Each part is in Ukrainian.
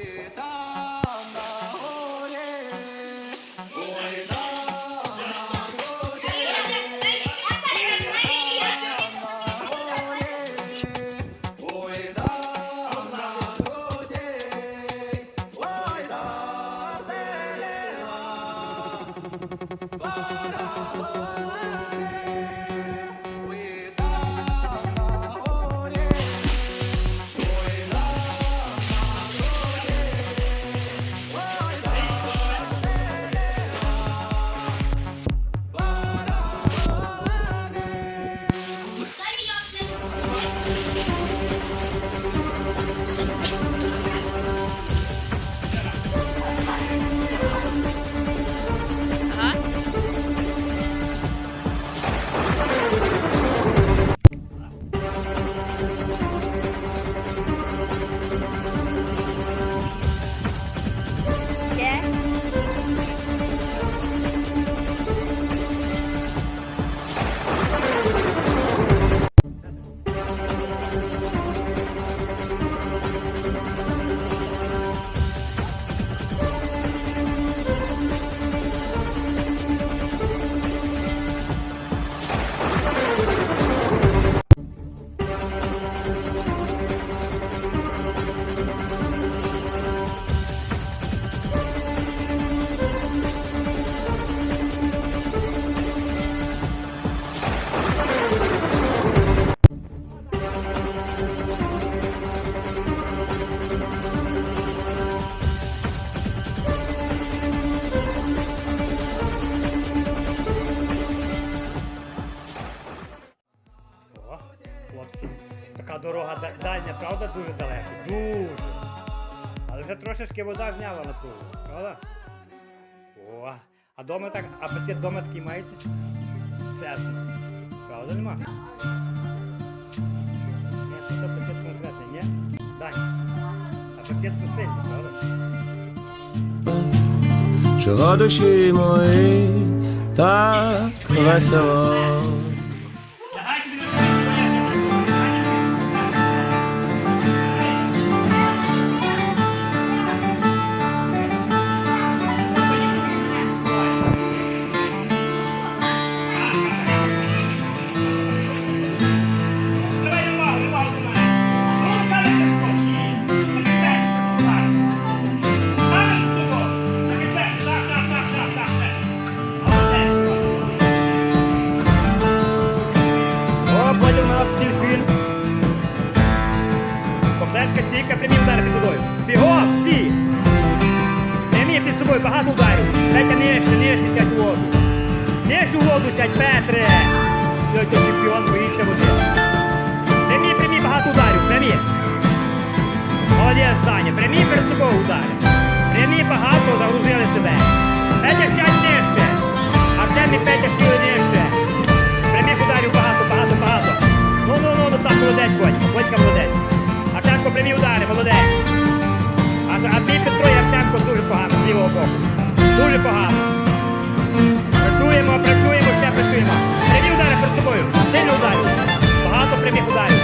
te. Дорога дальня, правда, дуже далеко? Дуже. Але вже трошечки вода зняла напругу, правда? О, а дома так, апетит вдома такий маєте? Чесно. Правда нема? Ні, це апетит конкретний, ні? Дань. Апетит не правда? чого душі мої так весело. Собою. Прямі багато загрузили себе. Петя сядь нижче. Артем і Петя сіли нижче. Прямих ударів багато, багато, багато. Ну, ну, ну, ну так, молодець, Бодька, Бодька молодець. Артемко, прямі удари, молодець. А, а ти Петро Артемко дуже погано, з лівого боку. Дуже погано. Працюємо, працюємо, ще працюємо. Прямі удари перед собою. Сильно ударів. Багато прямих ударів.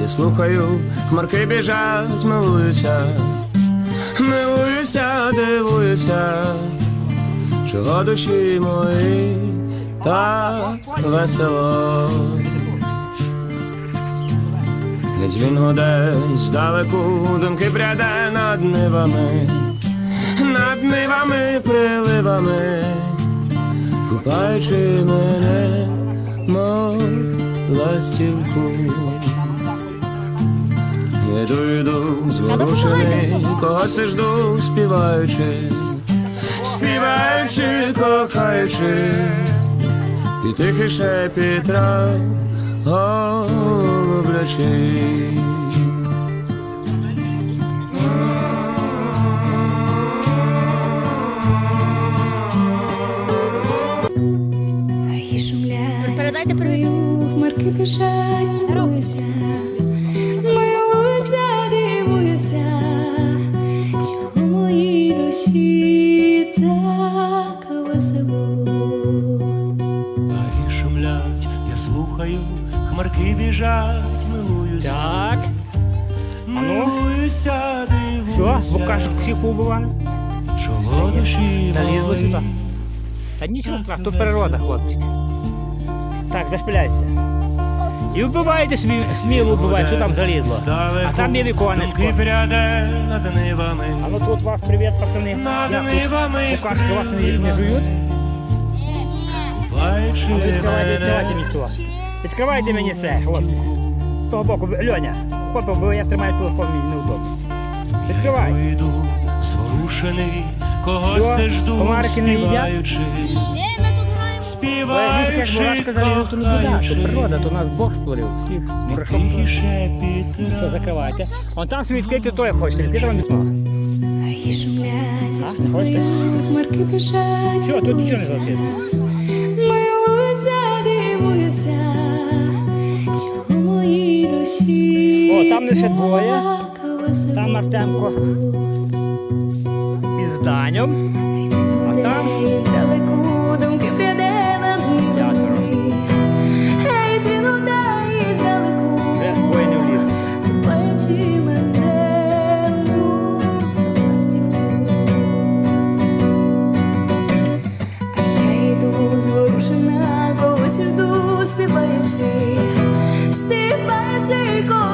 Я слухаю, хмарки біжать, милуюся, милуюся, дивуюся, чого душі мої так весело. Не дзвін гуде здалеку, думки пряде над нивами, над нивами, приливами, купаючи мене, мов ластівку. Іду, йду, зворушений, когось ти жду, співаючи, співаючи, кохаючи, і тихий шепіт трав. І Передайте привіт. хмарки біжать, милуюся, хмарки біжать, милуюся, Так. милуюся, Що? дивуюся, Букашок всіх побували? чого душі Залізло мої сюди. Та нічого страшного, то природа, хлопчик. Так, зашпиляйся. І вбивайте собі, сміло вбивайте, що там залізло. Здалеку А там є Думки віконечко. пряде над нивами, А ну тут вас привіт, пацани. над Як тут? нивами, Букашки вас не, не жують? Купаючи А ну відкривайте, відкривайте мене, мені то. Відкривайте мені це, хлопці. З того боку, Льоня, хлопці, бо я тримаю телефон, мені неудобно. Відкривай. Зворушений, когось Що? це жду, Комарики не їдять? співаючи, співаючи, то не то природа, то нас Бог створив. Всіх Все, закривайте. Вон там собі відкрити, то як хочете, відкрити вам вікно. Шумлять, я А, хмарки біжать, Все, тут нічого не залишиться. Там лише двоє. Там Артемко із Данем. А там П'ятеро. вже двоє не вліз. зворушена, когось жду, співаючи, співаючи, кохаючи,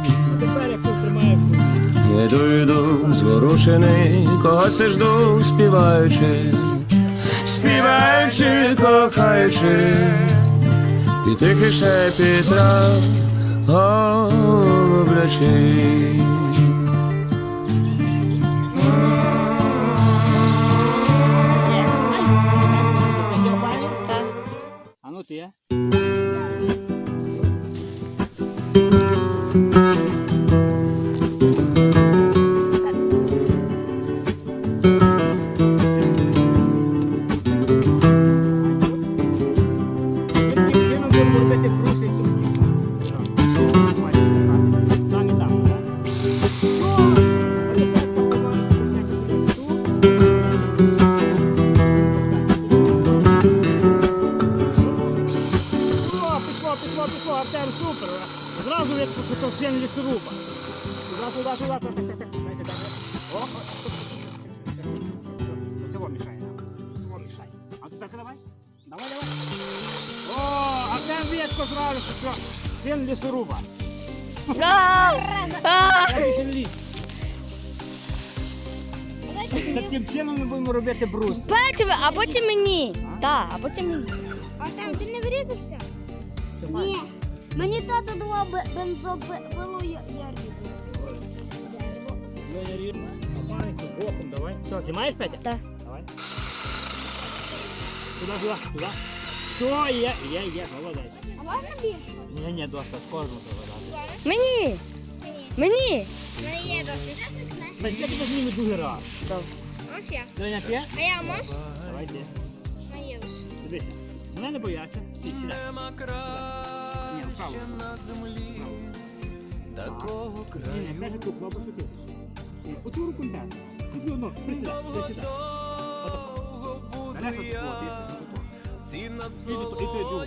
Йду, йду, зворушений, когось я жду, співаючи, співаючи, кохаючи, і тихий шепіт трав, голублячий. А ну ти. Таким А тепер давай. Давай, давай. О, Артем Вєтко зразу, що свин лісоруба. Я більше не ліз. Це таким чином ми будемо робити брус. Печиве, а потім мені. Так, а потім мені. А там ти не врізався? Що? Ні. Мені тато давав бе- бензопилу, я, я різав. Ну, я рівно. Маленький, боком давай. Все, ти маєш Петя? Так. Давай. Туди, туди, туди. Все, є, є, є, молодець. А можна більше? Ні, ні, досить, кожну треба дати. Мені. Мені. У мене є досить. Ми тебе зніми другий раз. Ось я. На п'є? А я можу? Давай ти. Моє вже. Дивися. Мене не бояться. Стій, сідай. Ні, вправо. Такого краю. Ні, ні, каже ту кнопку, що ти Оцю руку не. Тут одну, присідай, присідай. Отако. Береш от таку, ти їсти, що тут, і той другу.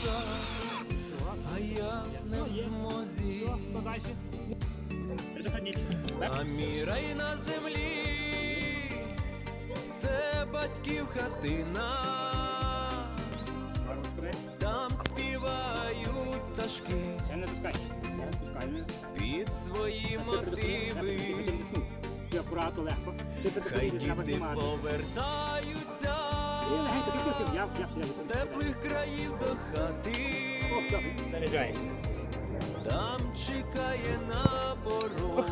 Що? А я не змозі. Хто далі? А мій рай на землі, це батьків хатина, під свої мотиви. Хай діти повертаються І я, я, я. з теплих країв до хати, там чекає на порог.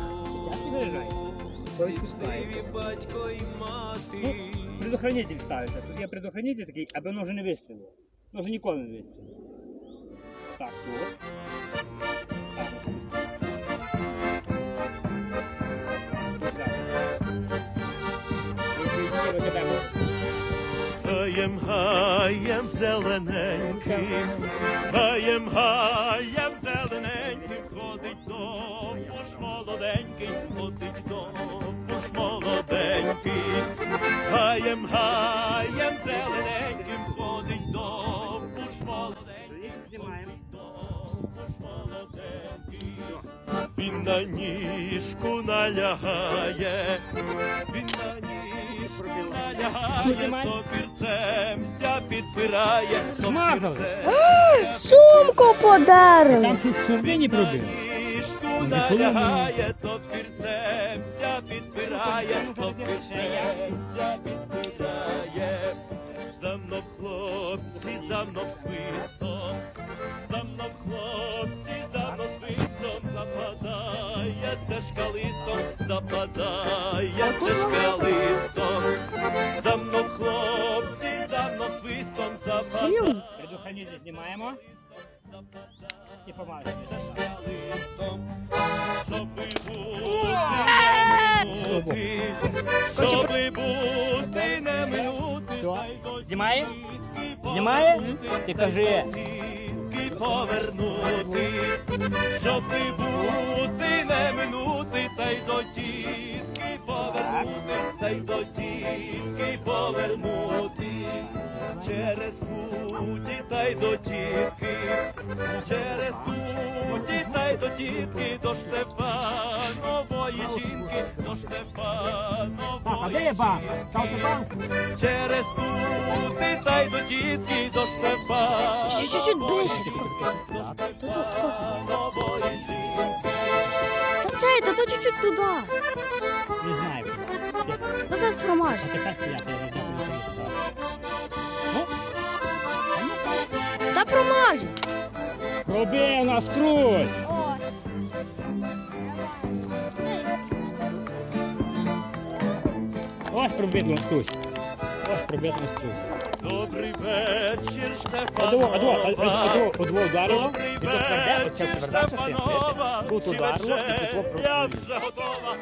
Сиві батько й мати. Предохранитель ставиться. Тут є предохранитель такий, аби воно вже не вистрілило. Воно вже ніколи не вистрілило. Так, тут. Гаєм, гаєм зелененьким, гаєм, гаєм зелененьким, ходить довбуш молоденький, ходить довбуш молоденький, гаєм, гаєм зелененьким, ходить молоденький, Знімаємо. довбуш молоденький. Він на ніжку налягає, він на ніжку налягає, то пірцемся підпирає, Змазали. Сумку подарили. Там щось в середині пробив. то пірцемся підпирає, то підпирає. За мною хлопці, за мною свистом, за мною хлопці, за мною свистом, западає стежка листом, западає стежка листом, за мною западає. Предохранитель знімаємо. І помажемо. щоби бути, не минути, Знімає? Знімає? Ти кажи. Повернути, щоб не бути, не минути, та й до тітки повернути, та й до тітки повернути. Через куті та й до тітки, через куті та й до тітки, до Штефанової жінки, до Штефанової Так, а де є банк? Ставте банк. Через кути та й до тітки до Штефана. Чуть-чуть ближче. тако. Тут, тут, тут. Та це, та то чуть-чуть туди. Не знаю. Та зараз. А тепер я не знаю. Ну? Та промаже. Роби нас круть! О, Ось пробито наскрузь. Ось пробито наскрузь. Добрий вечір, Одво, одво, одво, одво ударило, і то тверде, оця тверда частина, Штефанова. Тут ударило, і пішло пішло Я вже готова.